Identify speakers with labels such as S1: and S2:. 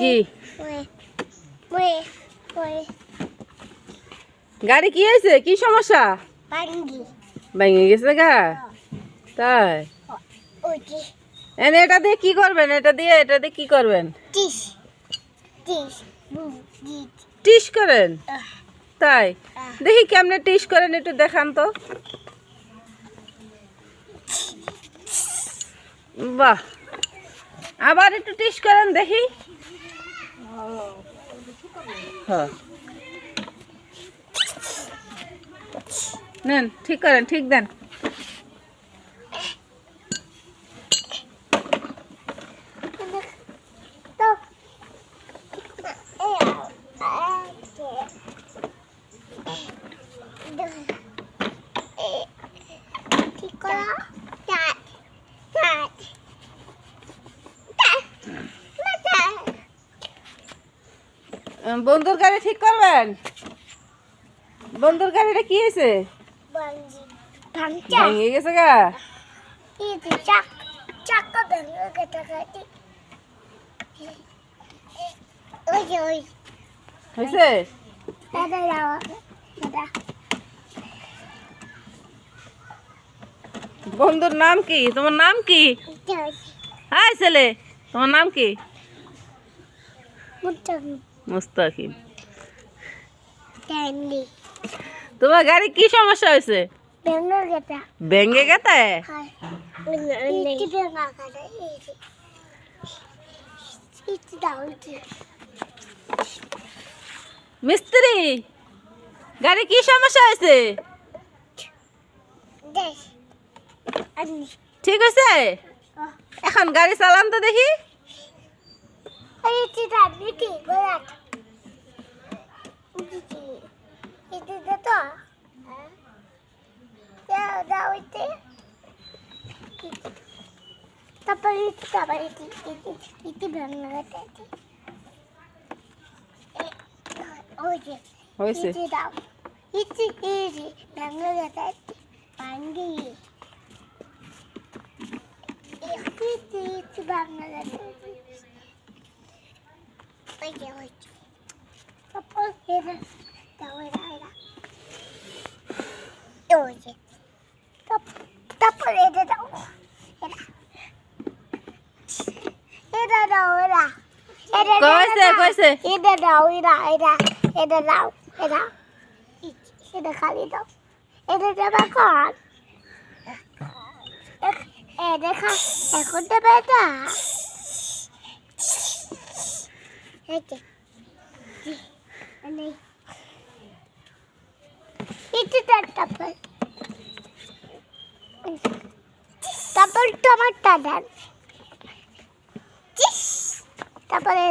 S1: কি? গাড়ি কি হয়েছে? কি সমস্যা? ভেঙে গেছে গা? তাই? এনে এটা দিয়ে কি করবেন? এটা দিয়ে এটা দিয়ে কি করবেন?
S2: টিস
S1: করেন? তাই? দেখি কেমনে টিস করেন একটু দেখান তো। বাহ। আবার একটু টিস করেন দেখি। নেন ঠিক করেন ঠিক দেন
S2: তো এই আকে ঠিক করা
S1: বন্ধুর গাড়ি ঠিক করবেন? বন্ধুর গাড়িটা কি হয়েছে? ভেঙে গেছে গা। হয়েছে?
S2: দাদা
S1: বন্ধুর নাম কি? তোমার নাম কি? হ্যাঁ ছেলে তোমার নাম কি? মুস্তাকিম। তোমার গাড়ি কি সমস্যা হয়েছে?
S2: ভেঙে ইতি
S1: মিস্ত্রি গাড়ি কি সমস্যা হয়েছে? ঠিক আছে? এখন গাড়ি চালান তো দেখি।
S2: ইতি তারপর তারপর ইতি ইতি ভেঙে গেছে ইতি ওই যে
S1: হয়েছে
S2: দাও ওই যে ওই তারপর এটা দাও এটা এটা ওই যে তারপর- তারপর এটা দাও এটা এটা দাও এটা এটা
S1: কইছে,
S2: এটা
S1: কইছে।
S2: এটা দাও এটা এটা এটা দাও এটা এটা খালি দাও এটা দেবে কর এ দেখা এখন দেবে এটা এটা দেন তারপর তারপর টমাটো দেন। তারপরে